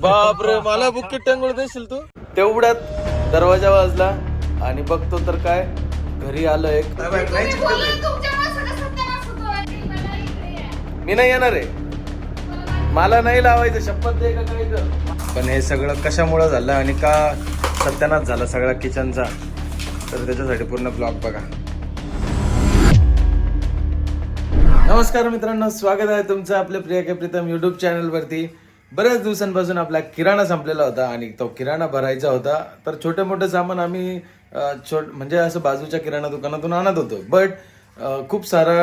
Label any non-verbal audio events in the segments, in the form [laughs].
बापरे मला बुक्की टेंगुळ देशील तू? तेवढ्यात दरवाजा वाजला आणि बघतो तर काय घरी आलं एक. मी नाही येणार आहे. मला नाही लावायचं शपथ दे का काय कर पण हे सगळं कशामुळं झालं आणि का सत्यानाश झाला सगळा किचनचा? तर त्याच्यासाठी पूर्ण ब्लॉग बघा. नमस्कार मित्रांनो स्वागत आहे तुमचं आपल्या प्रिया के प्रीतम युट्यूब चॅनलवरती बऱ्याच दिवसांपासून आपला किराणा संपलेला होता आणि तो किराणा भरायचा होता. तर छोटे मोठे सामान आम्ही छोट म्हणजे असं बाजूच्या किराणा दुकानातून आणत होतो. बट खूप सारा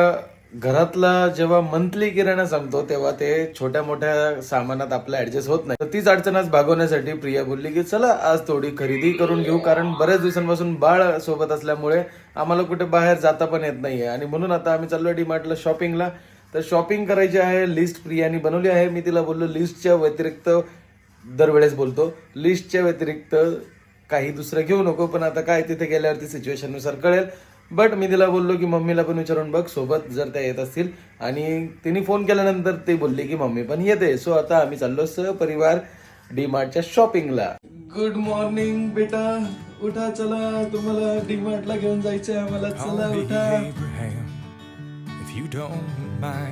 घरातला जेव्हा मंथली किराणा संपतो तेव्हा ते छोट्या मोठ्या सामानात आपलं ऍडजस्ट होत नाही. तर तीच अडचण आज भागवण्यासाठी प्रिया बोलली की चला आज थोडी खरेदी करून घेऊ कारण बऱ्याच दिवसांपासून बाळ सोबत असल्यामुळे आम्हाला कुठे बाहेर जाता पण येत नाहीये. आणि म्हणून आता आम्ही चाललो डीमार्टला शॉपिंगला तर शॉपिंग करायची आहे लिस्ट प्रियाने बनवली आहे. मी तिला बोललो लिस्टच्या व्यतिरिक्त दरवेळेस बोलतो. लिस्टच्या व्यतिरिक्त काही दुसरं घेऊ नको पण आता काय तिथे गेल्यावरती सिच्युएशननुसार कळेल. बट मी तिला बोललो की मम्मीला पण विचारून बघ सोबत जर त्या येत असतील. आणि तिने फोन केल्यानंतर ती बोलली की मम्मी पण येते. सो आता आम्ही चाललो सहपरिवार डी मार्टच्या शॉपिंगला गुड मॉर्निंग बेटा. उठा चला. तुम्हाला डी मार्टला घेऊन जायचंय आम्हाला. चला उठा.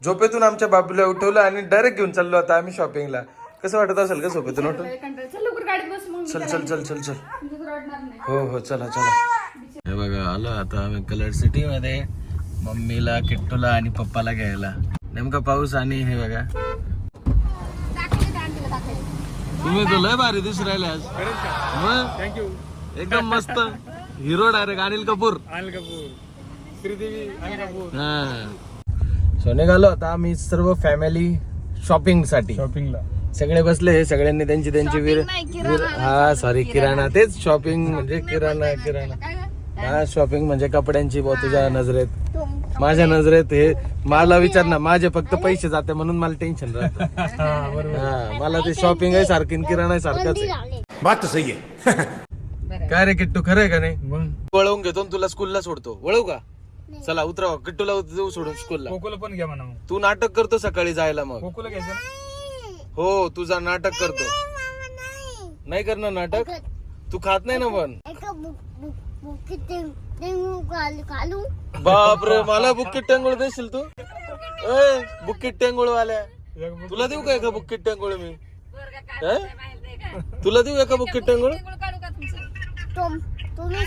झोपेतून आमच्या बाबूला उठवलं आणि डायरेक्ट घेऊन चाललो आता आम्ही शॉपिंगला कसं वाटत असेल का झोपेतून उठून? चल लवकर गाडीत बस मग चल चल चल चल चल. मी तुझं रडणार नाही. हो हो चला चला. हे बघा आलो आता आम्ही कलर सिटी मध्ये मम्मीला किट्टूला आणि पप्पाला घ्यायला. नेमका पाऊस आणि हे बघा. तुम्ही तर लय भारी दिसू राहिले आज. थँक्यू एकदम मस्त. Hero direct Anil Kapoor. Anil Kapoor. Sridevi Anil Kapoor. हा. सो निघालो आता आम्ही सर्व फॅमिली शॉपिंगसाठी. शॉपिंगला सगळे बसले सगळ्यांनी त्यांची त्यांची वीर- हा सॉरी किराणा तेच शॉपिंग म्हणजे किराणा किराणा हा शॉपिंग म्हणजे कपड्यांची बुवा तुझ्या नजरेत. माझ्या नजरेत हे मला विचार ना माझे फक्त पैसे जाते म्हणून मला टेन्शन राहत. [laughs] हा मला ते शॉपिंग आहे सारखी आणि किराणा आहे सारखाच आहे. बात तो सही है [laughs] काय रे किट्टू खरंय का नाही? वळवून घेतो आणि तुला स्कूलला सोडतो. वळवू का? चला उतराव. किट्टूला जाऊ सोडून स्कूलला कोकोला पण घ्या म्हणा मग. तू नाटक करतो सकाळी जायला मग. कोकोला घ्यायचं ना? हो तुझा नाटक करतो. नाही करणार नाटक? तू खात नाही ना पण. बुकीत ते डेंगू घालू घालू बापरे मला बुक्कीट टेंगुळ देशील तू? ए बुक्कीट टेंगुळ वाल्या तुला देऊ का एका बुक्कीट टेंगुळ मी? हे? तुला देऊ एका बुक्कीट टेंगुळ? तुम तुम्ही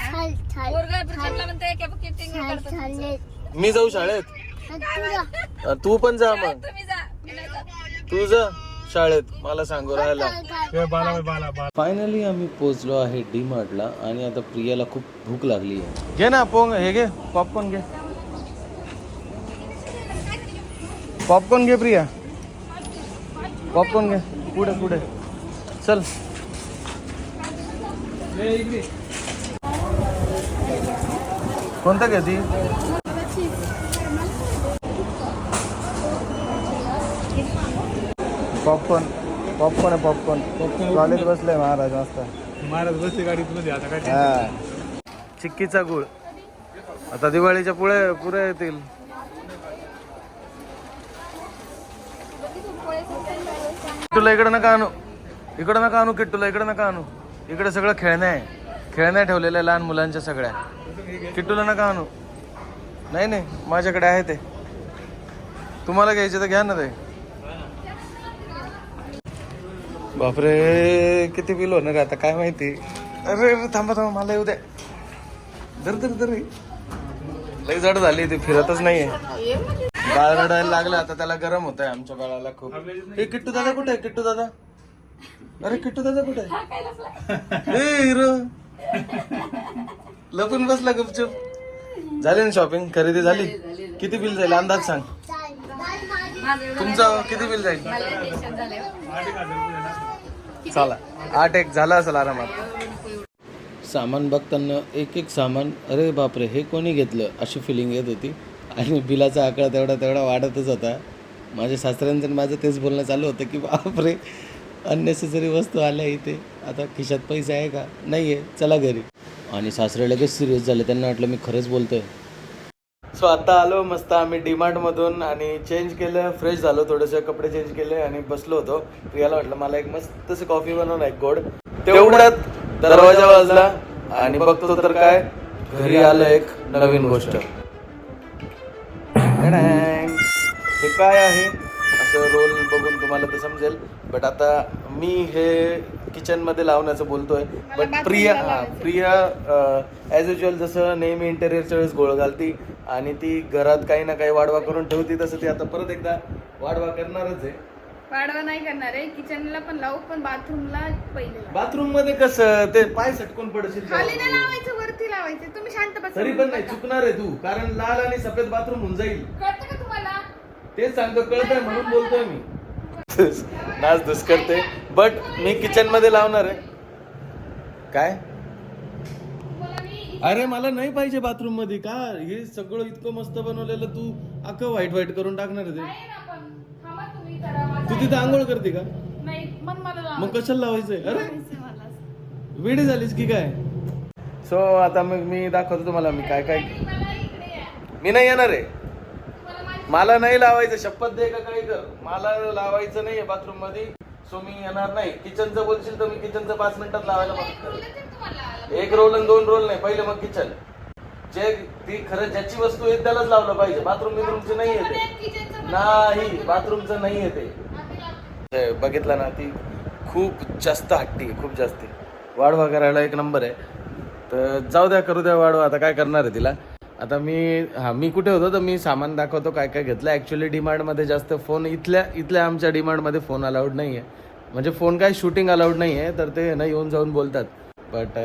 मी जाऊ शाळेत? तुला तू पण जा मग. तू जा. शाळेत. मला सांगू बाला बाला बाला. फायनली आम्ही पोहोचलो आहे डी मार्टला आणि आता प्रियाला खूप भूक लागली आहे. घे ना पोंग हे घे पॉपकॉर्न घे. पॉपकॉर्न घे प्रिया. पॉपकॉर्न घे. पुढे पुढे. चल. कोणता घेती? पॉपकॉर्न पॉपकॉर्न आहे पॉपकॉर्न कॉलेज बसलंय महाराज मस्त. महाराज बसते गाडी तुला आता काय हा. चिक्कीचा गुळ. आता दिवाळीच्या पुढे पुढे येतील. तुला इकडे नका आणू. इकडे नका आणू किट्टूला इकडे नका आणू. इकडे सगळं खेळणं आहे. खेळण्या ठेवलेल्या आहे लहान मुलांच्या सगळ्या. किट्टूला नका आणू. नाही नाही माझ्याकडे आहे ते. तुम्हाला घ्यायचे तर घ्या ना ते. बापरे किती बिल होणार आता काय माहिती? अरे अरे, थांबा थांबा मला येऊ द्या. धर धर धर. लई जड झाली ती फिरतच नाहीये. बाळ रडायला लागलं आता त्याला गरम होत आहे आमच्या बाळाला खूप. हे किट्टू दादा कुठे आहे? किट्टू दादा? अरे किट्टू दादा कुठे आहे? ए हिरो. लपून बसला गुपचूप. झाली ना शॉपिंग खरेदी झाली? किती बिल जाईल अंदाज सांग. तुमचं किती बिल जाईल. चला आठ एक झाला असेल आरामात. सामान बघताना एक एक सामान अरे बापरे हे कोणी घेतलं? अशी फिलिंग येत होती. आणि बिलाचा आकडा तेवढा तेवढा वाढतच होता. माझ्या सासऱ्यांचं आणि माझं तेच बोलणं चालू होतं की बापरे अननेसेसरी वस्तू आल्या इथे. आता खिशात पैसे आहे का? नाही आहे चला घरी. आणि सासरे लगेच सिरियस झाले. त्यांना वाटलं मी खरंच बोलतोय. सो आता आलो मस्त आम्ही डीमार्ट मधून आणि चेंज केलं फ्रेश झालो थोडेसे कपडे चेंज केले आणि बसलो होतो. प्रियाला म्हटलं मला एक मस्त कॉफी बनव ना एक गोड. तेवढ्यात दरवाजा वाजला आणि बघतो तर काय घरी आलं एक नवीन गोष्ट. [laughs] हे काय आहे? असं रोल बघून तुम्हाला तर समजेल. बट आता मी हे किचनमध्ये लावण्याचं बोलतोय. बट प्रिया हा प्रिया ॲज युजल जसं नेहमी इंटेरियरच्या वेळेस गोळ घालती आणि ती घरात काही ना काही वाढवा करून ठेवती तसं ती आता परत एकदा वाढवा करणारच आहे. वाढवा नाही करणार आहे. किचनला पण लावू पण बाथरूमला पहिले. बाथरूममध्ये कसं ते पाय सटकून पडशील खाली नाही. लावायचं वरती लावायचं. तुम्ही शांत बसा. तरी पण नाही चुकणार आहे तू. कारण लाल आणि सफेद बाथरूम होऊन जाईल. कळतं का तुम्हाला तेच सांगतो कळतंय म्हणून बोलतोय मी. नाच धुस करते बट मी किचनमध्ये लावणार आहे. काय? अरे मला नाही पाहिजे बाथरूममध्ये. का? हे सगळं इतकं मस्त बनवलेलं तू अख्खं व्हाईट व्हाईट करून टाकणार आहे ते. तू तिथे आंघोळ करते का? नाही मग मला मग लावायचं कशाला लावायचंय? अरे? वेडी झालीस की काय? सो आता मग मी दाखवतो तुम्हाला मी काय काय मला इकडे या. मी नाही येणार आहे. मला नाही लावायचं शपथ दे का काही कर मला लावायचं नाहीये बाथरूममध्ये सो मी येणार नाही. किचनचं बोलशील तर मी किचनचं पाच मिनिटात लावायला मदत तुम्हाला एक रोल आणि दोन रोल नाही पहिले मग किचन जे ती खरं ज्याची वस्तू आहे त्यालाच लावलं पाहिजे. बाथरूम बिथरूमचं नाही येते. नाही बाथरूमचं नाही येते. ते बघितलं ना ती? खूप जास्त हट्टी आहे, खूप जास्ती वाढवा करायला एक नंबर आहे. तर जाऊ द्या करू द्या वाढवा आता काय करणार आहे तिला? आता मी हां मी कुठे होतो तर मी सामान दाखवतो काय काय घेतलं. ॲक्च्युली डिमांडमध्ये जास्त फोन इथल्या इथल्या आमच्या डिमांडमध्ये फोन अलाउड नाही आहे म्हणजे फोन काय शूटिंग अलाउड नाही आहे तर ते ना येऊन जाऊन बोलतात. बट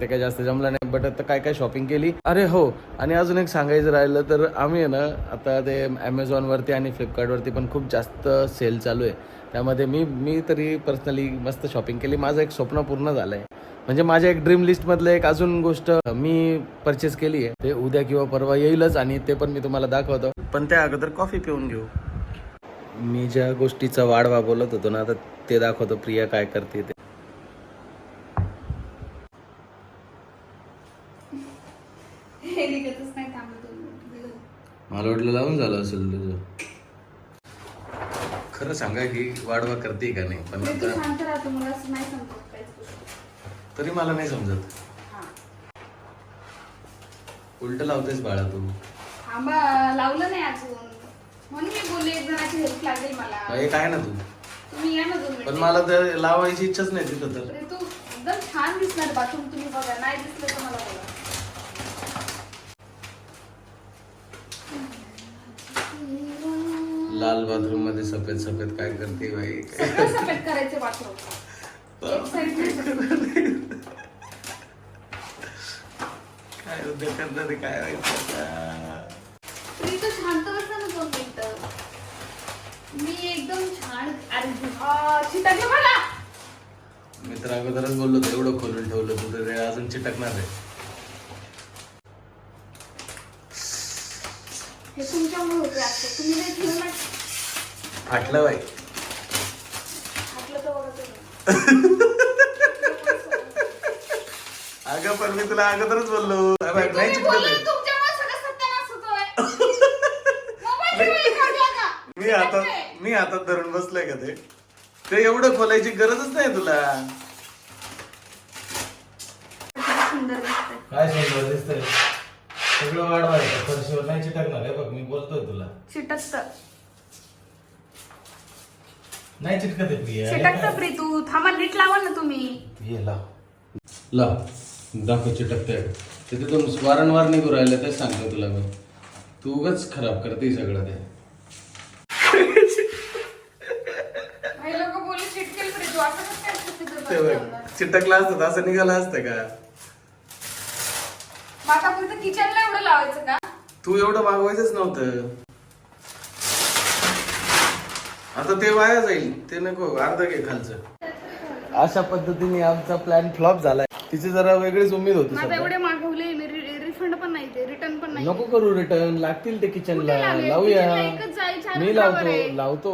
ते काय जास्त जमलं नाही. बट आता काय काय शॉपिंग केली? अरे हो आणि अजून एक सांगायचं राहिलं तर आम्ही आहे ना आता ते ॲमेझॉनवरती आणि फ्लिपकार्टवरती पण खूप जास्त सेल चालू आहे. त्यामध्ये मी मी तरी पर्सनली मस्त शॉपिंग केली. माझं एक स्वप्न पूर्ण झालं आहे म्हणजे माझ्या एक ड्रीम लिस्टमधलं एक अजून गोष्ट मी परचेस केली आहे. ते उद्या किंवा परवा येईलच आणि ते पण मी तुम्हाला दाखवतो. पण त्या अगोदर कॉफी पिऊन घेऊ. मी ज्या गोष्टीचा वाढवा बोलत होतो ना आता ते दाखवतो प्रिया काय करते ते. हे मला वाटलं लावून झालं असेल तुझं. खरं सांगा की वाढवा करते का नाही? पण तरी मला नाही समजत. हा. उलट लावतेस बाळा तू. लावलं नाही अजून. म्हणून मी बोलले एक जणाची हेल्प लागेल मला. एक आहे ना तू. तुम्ही या ना दोन पण मिनिटं. मला तर लावायची इच्छाच नाही तिथं तर. तू एकदम छान दिसणार बाथरूम तुम्ही बघा नाही दिसलं तर मला लाल बाथरूममध्ये सफेद सफेद काय करते बाई? सगळं सफेद करायचे बाथरूम. एक साईड करणार आहे, काय व्हायचं आता? तुम्ही तर शांत बसा ना दोन मिनिटं. मी एकदम छान अरे मला. मी तर अगोदरच बोललो होतो एवढं खोलून ठेवलं तू तर अजून चिटकणार आहे. हे तुमच्यामुळे होते असते तुम्ही नाही ठेवलं ना फाटलं बाई. आपलं तर बघा तुम्ही. [laughs] पण मी तुला अगोदरच बोललो. अबे, नाही तुम्ही चिटकत बोलले आहे. तुमच्यामुळे सगळं सत्यानाश होतोय. मोबाईल तुम्ही काढला का? मी हातात मी हातात धरून बसलोय का ते? ते एवढं खोलायची गरजच नाही तुला. किती सुंदर दिसतंय. काय सुंदर दिसतंय? सगळं वाढवायचं फरशीवर नाही चिटकणार आहे बघ मी बोलतोय तुला. चिटकतं. नाही चिटकत आहे प्रिया. चिटकतं प्री तू थांबा नीट लावा ना तुम्ही. ये लाव. लाव. दाखव चिटकतंय ते तिथून वारंवार निघू राहिलं तेच सांगतो तुला मी. तू उगाच खराब करते सगळं ते. हे लोक बोलले चिटकेल तू चिटकतं ते? बघ असतं असं निघालं असतं का? मग आता फक्त किचनला एवढं लावायचं का? तू एवढं मागवायचंच नव्हतं. आता ते वाया जाईल ते नको अर्ध घे खालचं. अशा पद्धतीने आमचा प्लॅन फ्लॉप झालाय. तिची जरा वेगळीच उमेद होती माझा सध्या. एवढे मागवले रिफंड पण नाही ते रिटर्न पण नाही. नको करू रिटर्न लागतील ते किचनला लागेल? लावूया. किचनला एकच जाईल, छान मी लावतो. लावतो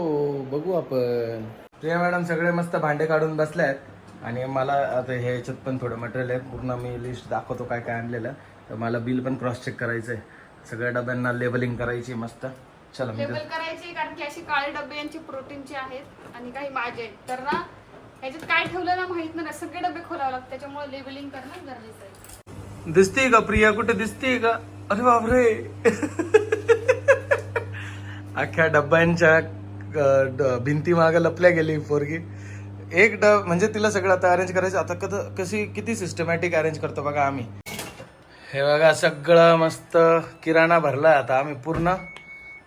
बघू आपण. प्रिया मॅडम सगळे मस्त भांडे काढून बसले आहेत आणि मला आता हे याच्यात पण थोडं मटेरियल आहे. पूर्ण मी लिस्ट दाखवतो काय काय आणलेलं. तर मला बिल पण क्रॉस चेक करायचं आहे सगळ्या डब्यांना लेबलिंग करायची मस्त. चला मी लेबल करायचे कारण की असे काळे डबे यांचे प्रोटीनचे आहेत आणि काही माझे आहेत. तर ना याच्यात काय ठेवलं ना माहीत नाही. सगळे डबे खोलावे लागतात. त्याच्यामुळे लेबलिंग करणं गरजेचं आहे. दिसते का प्रिया? कुठे दिसते का? अरे बापरे! अख्ख्या डब्यांच्या ड- भिंती मागे लपल्या गेली पोरगी. एक डब म्हणजे तिला सगळं आता अरेंज करायचं. आता कसं कशी किती सिस्टमॅटिक अरेंज करतो बघा आम्ही. हे बघा सगळं मस्त किराणा भरला आता आम्ही पूर्ण.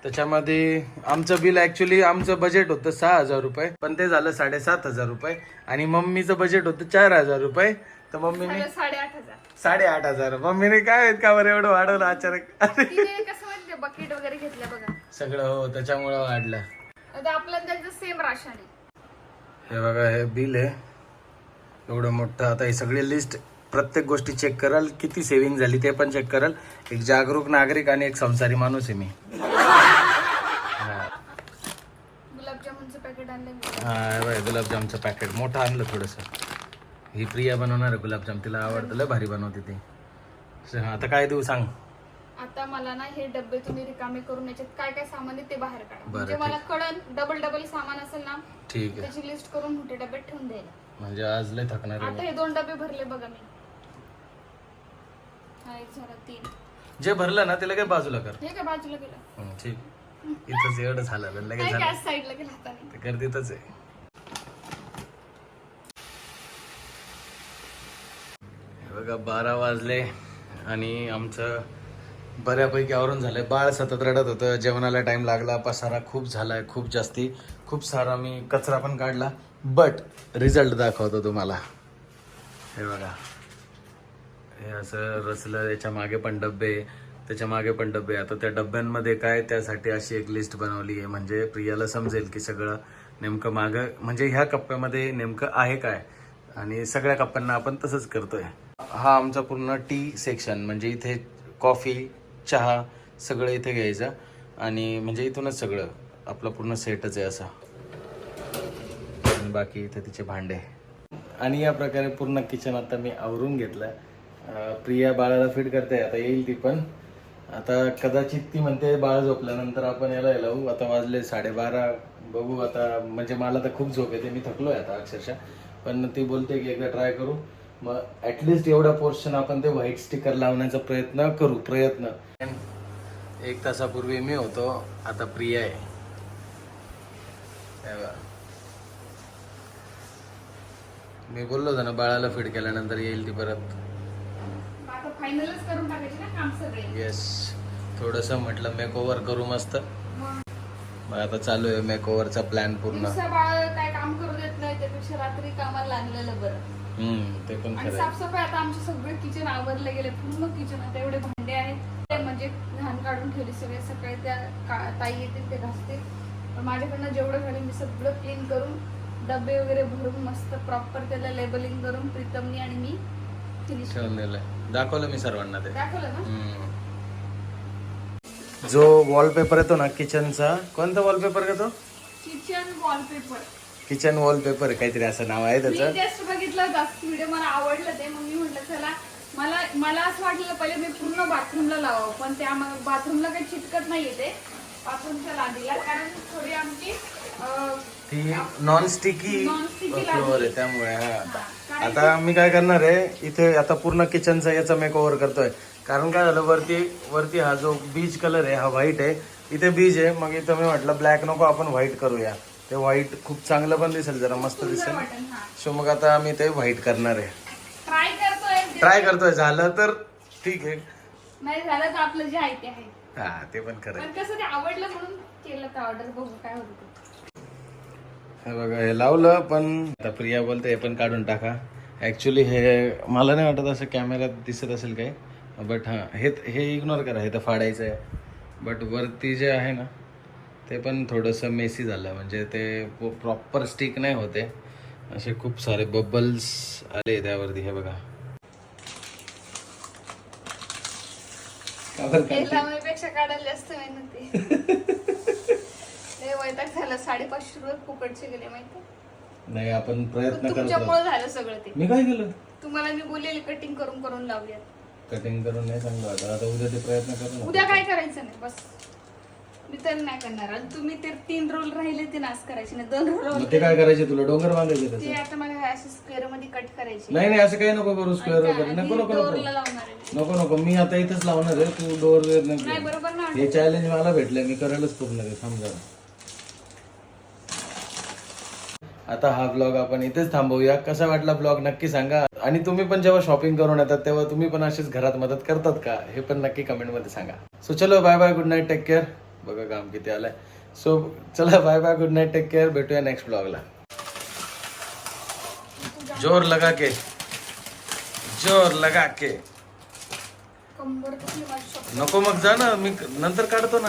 त्याच्यामध्ये आमचं बिल ऍक्च्युली आमचं बजेट होतं सहा हजार रुपये पण ते झालं साडेसात हजार रुपये. आणि मम्मीचं बजेट होतं चार हजार रुपये. तर मम्मीने साडेआठ हजार. साडेआठ हजार. मम्मीने काय माहीत का बरं एवढं वाढवलं अचानक? तिने कसं माहिती बकेट वगैरे घेतल्या बघा. सगळं हो त्याच्यामुळं वाढलं. आता आपलं त्यांचं सेम राशन आहे. हे बघा हे बिल आहे. एवढं मोठं. आता ही सगळी लिस्ट प्रत्येक गोष्टी चेक कराल. किती सेव्हिंग झाली ते पण चेक कराल. एक जागरूक नागरिक आणि एक संसारी माणूस आहे मी गुलाबजामुनचं पॅकेट आणलं मी हा हे बघा, गुलाबजामचं पॅकेट मोठं आणलं थोडंसं. ही प्रिया बनवणार आहे गुलाबजाम तिला आवडतं लय भारी बनवते ती. आता काय देऊ सांग? आता मला ना हे डब्बे तुम्ही रिकामे करून याच्यात काय काय सामान आहे ते बाहेर काढा. म्हणजे मला कळण डबल डबल सामान असेल ना ठीक आहे. त्याची लिस्ट करून मोठे डब्यात ठेवून द्यायला. म्हणजे आज लय थकणार आता हे दोन डबे भरले बघा मी. हा एक झाला तीन. जे भरलं ना त्याला काय बाजूला कर. हे काय बाजूला गेलं हं, ठीक. इथंच एवढं झालं लगेच झालं. साईडला गेला हाताने ते गर्दीतच आहे. बघा बारा वाजले आणि आमचं बऱ्यापैकी आवरून झालंय. बाळ सतत रडत होतं जेवणाला टाइम लागला पसारा खूप झालाय खूप जास्ती. खूप सारा मी कचरा पण काढला बट रिझल्ट दाखवतो तुम्हाला. हे बघा. हे असं रचलं याच्या मागे पण डब्बे त्याच्यामागे पण डब्बे आता त्या डब्यांमध्ये काय त्यासाठी अशी एक लिस्ट बनवली आहे. म्हणजे प्रियाला समजेल की सगळं नेमकं मागं म्हणजे ह्या कप्प्यामध्ये नेमकं आहे काय? आणि सगळ्या कप्प्यांना आपण तसंच करतोय. हा आमचा पूर्ण टी सेक्शन म्हणजे इथे कॉफी चहा सगळं इथे घ्यायचं. आणि म्हणजे इथूनच सगळं. आपलं पूर्ण सेटच आहे असा. आणि बाकी इथे तिचे भांडे. आणि या प्रकारे पूर्ण किचन आता मी आवरून घेतलं. प्रिया बाळाला फीड करते. आता येईल ती पण. आता कदाचित ती म्हणते बाळ झोपल्यानंतर आपण याला हे लावू. आता वाजले साडेबारा. बघू आता म्हणजे मला तर खूप झोप येते. मी थकलो आहे आता अक्षरशः. पण ती बोलते की एकदा ट्राय करू. मग ॲटलिस्ट एवढा पोर्शन आपण ते व्हाईट स्टिकर लावण्याचा प्रयत्न करू प्रयत्न. एक तासापूर्वी मी होतो. आता प्रिया आहे. मी बोललो होतो ना बाळाला फीड केल्यानंतर येईल ती परत. फायनलच करून टाकायचे ना काम सगळे. येस थोडस म्हटलं मेक ओव्हर करू मस्त. मग? आता चालू आहे मेक ओव्हरचा प्लॅन पूर्ण. दिवसा बाळ काय काम करू देत नाही त्यापेक्षा रात्री कामाला लागलेलं बरं. हम्म ते पण आणि खरं आहे. साफसफाई आता आमचे सगळे किचन आवरले गेले पूर्ण किचन आता एवढे भांडे आहेत. ते म्हणजे घाण काढून ठेवली सगळे सकाळी त्या का- ताई येतील ते घासते पण माझ्याकडनं जेवढं झालं मी सगळं क्लीन करून डबे वगैरे भरून मस्त प्रॉपर त्याला लेबलिंग करून प्रीतमनी आणि मी ठेवून दिलंय दाखवलं मी सर्वांना ते. हम्म. जो वॉलपेपर येतो ना किचनचा कोणता वॉलपेपर का तो? किचन वॉलपेपर किचन वॉलपेपर काहीतरी असं नाव आहे मी त्याचं जस्ट बघितलं होतं व्हिडिओ मला आवडलं ते मग मी म्हटलं चला मला मला असं वाटलं पहिले मी पूर्ण बाथरूमला लावावं पण त्या बाथरूमला काही चिटकत नाहीये ते. बाथरूमच्या लादीला कारण थोडी आमची अं, ती नॉन स्टिकी Non-sticky फ्लोअर आहे लागली. त्यामुळे हा. आता मी काय करणार आहे इथे आता पूर्ण किचनचा याचा मेक ओव्हर करतोय. कारण काय झालं वरती वरती हा जो बीज कलर आहे हा व्हाईट आहे. इथे बीज आहे मग इथं मी म्हटलं ब्लॅक नको आपण व्हाईट करूया. ते व्हाईट खूप चांगलं पण दिसेल जरा मस्त दिसेल. सो मग आता आम्ही ते व्हाईट करणार आहे. ट्राय करतोय. झालं तर ठीक आहे. नाही झालं तर आपलं जे आहे ते आहे. हा ते पण खरं कसं ते आवडलं म्हणून केलं तर ऑर्डर बघू काय होतं. हे बघा हे लावलं पण आता प्रिया बोलते हे पण काढून टाका. ॲक्च्युली हे मला नाही वाटत असं कॅमेऱ्यात दिसत असेल काही बट हां हे हे इग्नोर करा हे तर फाडायचं आहे बट वरती जे आहे ना ते पण थोडंसं मेसी झालं म्हणजे ते प्रॉपर स्टिक नाही होते. असे खूप सारे बबल्स आले त्यावरती हे बघा. काढायला जास्त मेहनत [laughs] वैताग झालं. साडेपाचशे रुपये फुकटचे गेले माहिती नाही आपण प्रयत्न करतो. तुमच्यामुळे झालं सगळं ते. मी काय केलं? तुम्हाला मी बोललेली कटिंग करून करून लावली कटिंग करून नाही सांगलो आता आता उद्या ते प्रयत्न करू उद्या काय करायचं नाही बस. मी तर नाही करणार. आणि तुम्ही ते तीन रोल राहिले ते नाच करायचे नाही. दोन रोल मग ते काय करायचे? तुला डोंगर बांधायचे ते त्याचं आता मला असे स्क्वेअरमध्ये कट करायचे. नाही नाही असं काही नको करू. स्क्वेअर वगैरे. नको नको नको. डोरला लावणार आहे नको नको. मी आता इथंच लावणार आहे. तू डोर नाही बरोबर ना. हे चॅलेंज मला भेटलंय. मी करायलाच पूर्ण ते समजा. आता हा ब्लॉग आपण इथेच थांबवूया. कसा वाटला ब्लॉग नक्की सांगा. आणि तुम्ही पण जेव्हा शॉपिंग करून येतात तेव्हा तुम्ही पण अशीच घरात मदत करतात का? हे पण नक्की कमेंटमध्ये सांगा. सो चलो bye bye good night take care बघा काम किती आलंय. सो चला bye bye good night take care भेटूया नेक्स्ट ब्लॉगला जोर लगा के. जोर लगा के. नको मग जा ना मी नंतर काढतो ना.